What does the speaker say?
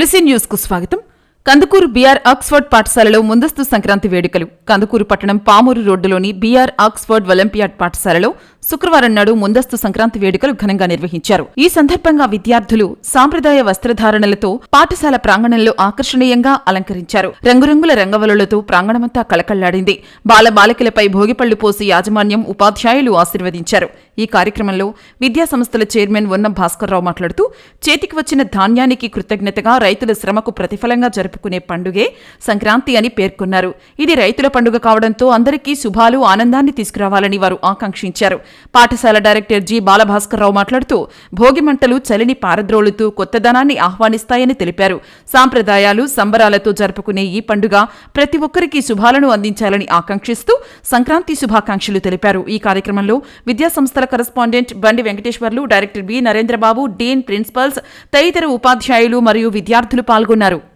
తులసి న్యూస్కు స్వాగతం. Kandukur BR Oxford పాఠశాలలో ముందస్తు సంక్రాంతి వేడుకలు. కందుకూరు పట్టణం పామూరు రోడ్డులోని బీఆర్ ఆక్స్ఫర్డ్ ఒలింపియాడ్ పాఠశాలలో శుక్రవారం నాడు ముందస్తు సంక్రాంతి వేడుకలు ఘనంగా నిర్వహించారు. ఈ సందర్భంగా విద్యార్థులు సాంప్రదాయ వస్త్రధారణలతో పాఠశాల ప్రాంగణంలో ఆకర్షణీయంగా అలంకరించారు. రంగురంగుల రంగవలులతో ప్రాంగణమంతా కళకళ్ళాడింది. బాలబాలికలపై భోగిపళ్ళు పోసి యాజమాన్యం ఉపాధ్యాయులు ఆశీర్వదించారు. ఈ కార్యక్రమంలో విద్యాసంస్థల చైర్మన్ ఉన్న భాస్కర్రావు మాట్లాడుతూ చేతికి వచ్చిన ధాన్యానికి కృతజ్ఞతగా రైతుల శ్రమకు ప్రతిఫలంగా జరుపుకునే పండుగే సంక్రాంతి అని పేర్కొన్నారు. ఇది రైతుల పండుగ కావడంతో అందరికీ శుభాలు ఆనందాన్ని తీసుకురావాలని వారు ఆకాంక్షించారు. పాఠశాల డైరెక్టర్ జి బాలభాస్కర్రావు మాట్లాడుతూ భోగి మంటలు చలిని పారద్రోలుతూ కొత్తదనాన్ని ఆహ్వానిస్తాయని తెలిపారు. సాంప్రదాయాలు సంబరాలతో జరుపుకునే ఈ పండుగ ప్రతి ఒక్కరికి శుభాలను అందించాలని ఆకాంక్షిస్తూ సంక్రాంతి శుభాకాంక్షలు తెలిపారు. ఈ కార్యక్రమంలో విద్యా సంస్థల correspondent Bandi Venkateswarlu director B Narendrababu dean principals తదితర ఉపాధ్యాయులు మరియు విద్యార్థులు పాల్గొన్నారు.